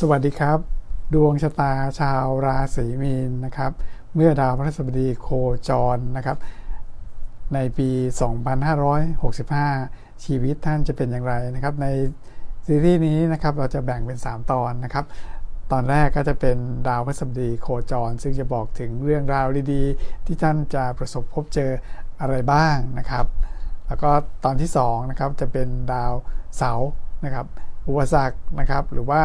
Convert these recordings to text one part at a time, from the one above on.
สวัสดีครับ ดวงชะตาชาวราศีมีนนะครับ เมื่อดาวพฤหัสบดีโคจรนะครับ ในปี 2565 ชีวิตท่านจะเป็นอย่างไรนะครับ ในซีรีส์นี้นะครับเราจะแบ่งเป็น 3 ตอนนะครับ ตอนแรกก็จะเป็นดาวพฤหัสบดีโคจร ซึ่งจะบอกถึงเรื่องราวดีๆ ที่ท่านจะประสบพบเจออะไรบ้างนะครับ แล้วก็ตอนที่2นะครับจะเป็นดาวเสาร์นะครับ อุปสรรคนะครับ หรือว่า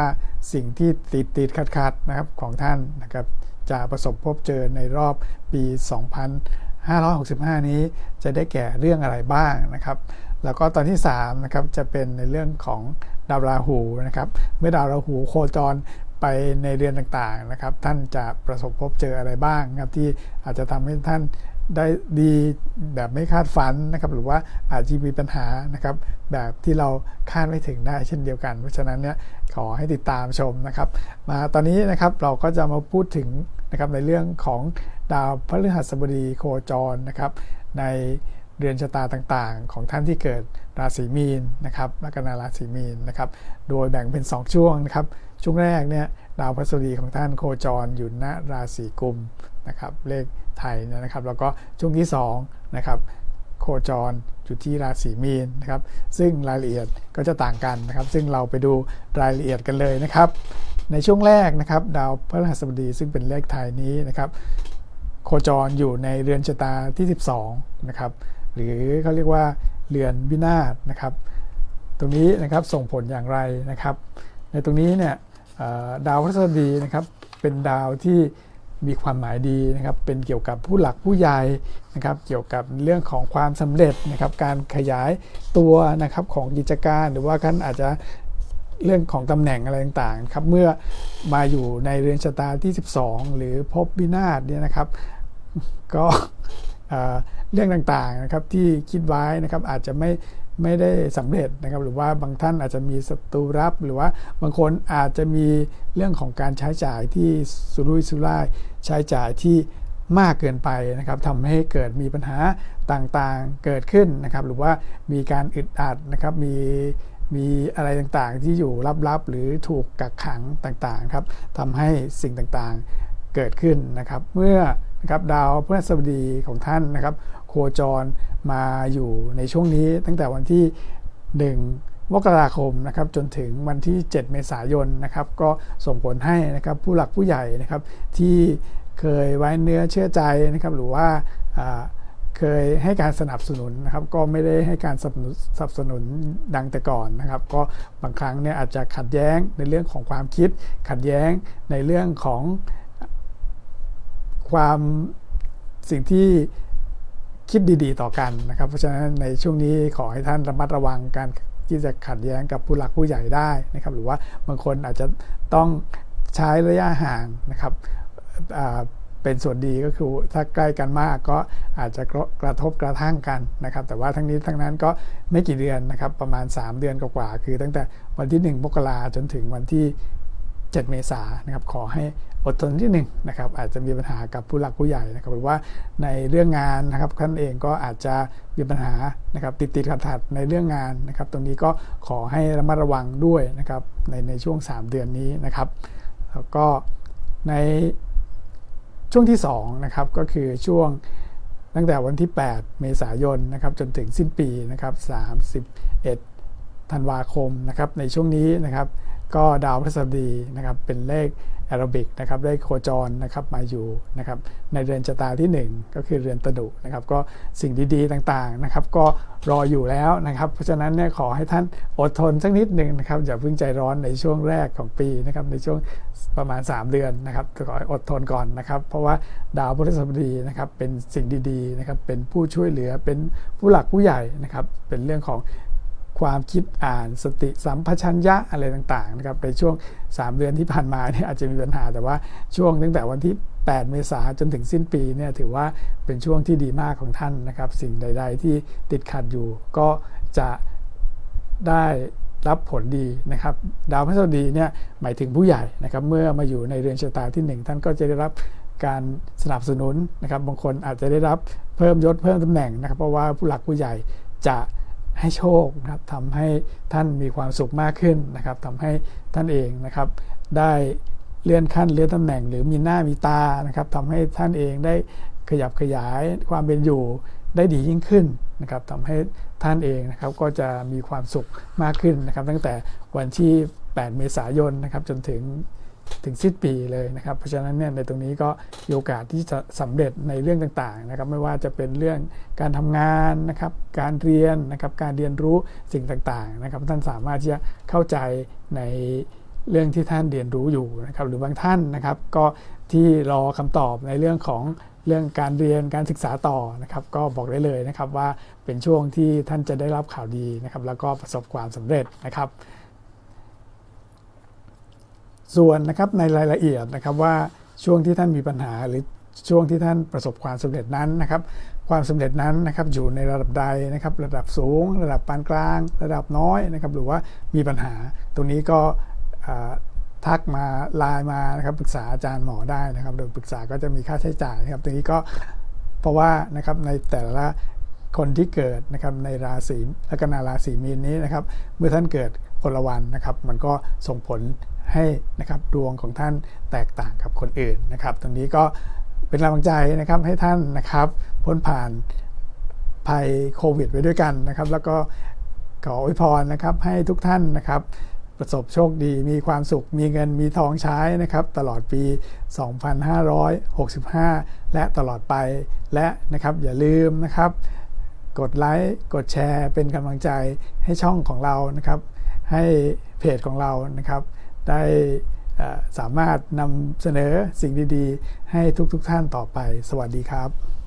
สิ่งที่ติดติดขัดขัดนะครับของท่านนะครับจะประสบพบเจอในรอบปี 2565 นี้จะได้แก่เรื่องอะไรบ้างนะครับ แล้วก็ตอนที่3นะครับจะเป็นในเรื่องของดาวราหูนะครับ เมื่อดาวราหูโคจรไปในเรือนต่างๆนะครับ ท่านจะประสบพบเจออะไรบ้างครับที่อาจจะทำให้ท่าน ได้ดีแบบไม่คาดฝันนะครับหรือว่าอาจจะมีปัญหานะครับแบบที่เราคาดไม่ถึงได้เช่นเดียวกัน เพราะฉะนั้นเนี่ยขอให้ติดตามชมนะครับมาตอนนี้นะครับเราก็จะมาพูดถึงนะครับในเรื่องของดาวพฤหัสบดีโคจรนะครับในเดือนชะตาต่างๆ ของท่านที่เกิดราศีมีนนะครับลัคนาราศีมีนนะครับโดยแบ่งเป็น 2 ช่วงนะครับช่วงแรกเนี่ยดาวพฤหัสบดีของท่านโคจรอยู่ณราศีกุมนะครับเลขไทยนะครับ แล้วก็ช่วงที่2นะครับโคจรอยู่ที่ราศีมีนนะครับซึ่งรายละเอียดก็จะต่างกันนะครับ ซึ่งเราไปดูรายละเอียดกันเลยนะครับ ในช่วงแรกนะครับดาวพฤหัสบดีซึ่งเป็นเลขไทยนี้นะครับโคจรอยู่ในเรือนชะตาที่ 12นะครับหรือเขาเรียกว่าเรือนวินาศนะครับ ตรงนี้นะครับส่งผลอย่างไรนะครับ ในตรงนี้เนี่ย ดาวพฤหัสบดีนะครับเป็นดาวที่มีความหมายดีนะครับ เป็นเกี่ยวกับผู้หลักผู้ใหญ่นะครับ เกี่ยวกับเรื่องของความสำเร็จนะครับ การขยายตัวนะครับของกิจการ หรือว่ากันอาจจะเรื่องของตำแหน่งอะไรต่างๆครับ เมื่อมาอยู่ในเรือนชะตาที่ 12 หรือภพวินาศเนี่ยนะครับ ก็เอ่อเรื่องต่างๆนะครับที่คิดไว้นะครับอาจจะไม่ ไม่ได้สำเร็จนะครับ หรือว่าบางท่านอาจจะมีศัตรูรับ หรือว่าบางคนอาจจะมีเรื่องของการใช้จ่ายที่สุรุ่ยสุร่ายใช้จ่ายที่มากเกินไปนะครับทำให้เกิดมีปัญหาต่างๆเกิดขึ้นนะครับ หรือว่ามีการอึดอัดนะครับมีมีอะไรต่างๆที่อยู่ลับๆ หรือถูกกักขังต่างๆครับทำให้สิ่งต่างๆเกิดขึ้นนะครับ เมื่อนะครับดาวพฤหัสบดีของท่านนะครับ โคจรมาอยู่ในช่วงนี้ตั้งแต่วันที่ 1มกราคมนะครับจนถึงวันที่ 7 เมษายนนะครับก็ส่งผลให้นะครับผู้หลักผู้ใหญ่นะครับที่เคยไว้เนื้อเชื่อใจนะครับหรือว่าเคยให้การสนับสนุนนะครับก็ไม่ได้ให้การสนับสนุนสนับสนุนดังแต่ก่อนนะครับ ก็บางครั้งเนี่ยอาจจะขัดแย้งในเรื่องของความคิด ขัดแย้งในเรื่องของความสิ่งที่ คิดดีๆ ต่อกันนะครับ เพราะฉะนั้นในช่วงนี้ขอให้ท่านระมัดระวังการที่จะขัดแย้งกับผู้หลักผู้ใหญ่ได้นะครับ หรือว่าบางคนอาจจะต้องใช้ระยะห่างนะครับเป็นส่วนดีก็คือถ้าใกล้กันมากก็อาจจะกระกระทบกระทั่งกันนะครับ แต่ว่าทั้งนี้ทั้งนั้นก็ไม่กี่เดือนนะครับ ประมาณ 3 เดือนกว่าๆคือตั้งแต่วันที่ 1 มกราจนถึงวันที่ 7 เมษายนนะครับ ขอให้ อดทนที่หนึ่งนะครับอาจจะมีปัญหากับผู้หลักผู้ใหญ่นะครับหรือว่าในเรื่องงานนะครับท่านเองก็อาจจะมีปัญหานะครับติดติดขัดขัดในเรื่องงานนะครับ ตรงนี้ก็ขอให้ระมัดระวังด้วยนะครับในในช่วง 3 เดือนนี้นะครับ แล้วก็ในช่วงที่2นะครับก็คือช่วงตั้งแต่วันที่ 8 เมษายนนะครับจนถึงสิ้นปีนะครับ31ธันวาคมนะครับในช่วงนี้นะครับ ก็ดาวพฤหัสบดีนะครับเป็นเลขแอโรบิกนะครับเลขโคจรนะครับมาอยู่นะครับในเรือนชะตาที่ 1 ก็คือเรือนตดุนะครับก็สิ่งดีๆต่างๆนะครับก็รออยู่แล้วนะครับ เพราะฉะนั้นเนี่ยขอให้ท่านอดทนสักนิดหนึ่งนะครับอย่าเพิ่งใจร้อนในช่วงแรกของปีนะครับในช่วงประมาณ 3 เดือนนะครับขอให้อดทนก่อนนะครับ เพราะว่าดาวพฤหัสบดีนะครับเป็นสิ่งดีๆนะครับเป็นผู้ช่วยเหลือเป็นผู้หลักผู้ใหญ่นะครับเป็นเรื่องของ ความคิดอ่านสติสัมปชัญญะอะไรต่างๆนะครับในช่วง 3 เดือนที่ผ่านมาเนี่ยอาจจะมีปัญหาแต่ว่าช่วงตั้งแต่วันที่ 8 เมษายนจนถึงสิ้นปีเนี่ยถือว่าเป็นช่วงที่ดีมากของท่านนะครับ สิ่งใด ๆ ที่ติดขัดอยู่ก็จะได้รับผลดีนะครับ ดาวพฤหัสบดีเนี่ยหมายถึงผู้ใหญ่นะครับเมื่อมาอยู่ในเรือนชะตาที่ 1 ท่านก็จะได้รับการสนับสนุนนะครับบางคนอาจจะได้รับเพิ่มยศเพิ่มตำแหน่งนะครับ เพราะว่าผู้หลักผู้ใหญ่จะ ให้โชคนะครับทำให้ท่านมีความสุขมากขึ้นนะครับทำให้ท่านเองนะครับ ได้เลื่อนขั้นเลื่อนตำแหน่ง หรือมีหน้ามีตานะครับทำให้ท่านเองได้ขยับขยายความเป็นอยู่ได้ดียิ่งขึ้นนะครับทำให้ท่านเองนะครับก็จะมีความสุขมากขึ้นนะครับ ตั้งแต่วันที่ 8 เมษายนนะครับจนถึง ถึงสิ้นปีเลยนะครับ เพราะฉะนั้นเนี่ยในตรงนี้ก็มีโอกาสที่จะสำเร็จในเรื่องต่างๆนะครับ ไม่ว่าจะเป็นเรื่องการทำงานนะครับ การเรียนนะครับ การเรียนรู้สิ่งต่างๆนะครับ ท่านสามารถที่จะเข้าใจในเรื่องที่ท่านเรียนรู้อยู่นะครับ หรือบางท่านนะครับ ก็ที่รอคำตอบในเรื่องของเรื่องการเรียนการศึกษาต่อนะครับก็บอกได้เลยนะครับว่าเป็นช่วงที่ท่านจะได้รับข่าวดีนะครับ แล้วก็ประสบความสำเร็จนะครับ ส่วนนะครับในรายละเอียดนะครับว่าช่วงที่ท่านมีปัญหาหรือช่วงที่ท่านประสบความสำเร็จนั้นนะครับ ความสำเร็จนั้นนะครับอยู่ในระดับใดนะครับ ระดับสูง ระดับปานกลาง ระดับน้อยนะครับหรือว่ามีปัญหา ตรงนี้ก็ทักมาไลน์มานะครับปรึกษาอาจารย์หมอได้นะครับ โดยปรึกษาก็จะมีค่าใช้จ่ายนะครับตรงนี้ก็เพราะว่านะครับในแต่ละคนที่เกิดนะครับในราศีลัคนาราศีมีนนี้นะครับ เมื่อท่านเกิดคนละวันนะครับ มันก็ส่งผล ให้นะครับดวงของท่านแตกต่างกับคนอื่นนะครับ ตรงนี้ก็เป็นกำลังใจนะครับให้ท่านนะครับพ้นผ่านภัยโควิดไปด้วยกันนะครับ แล้วก็ขออวยพรนะครับให้ทุกท่านนะครับประสบโชคดีมีความสุขมีเงินมีทองใช้นะครับ ตลอดปี 2565 และตลอดไปและนะครับอย่าลืมนะครับ กดไลค์กดแชร์เป็นกำลังใจให้ช่องของเรานะครับ ให้เพจของเรานะครับ ได้สามารถนำเสนอสิ่งดี ๆ ให้ทุกๆทท่านต่อไป สวัสดีครับ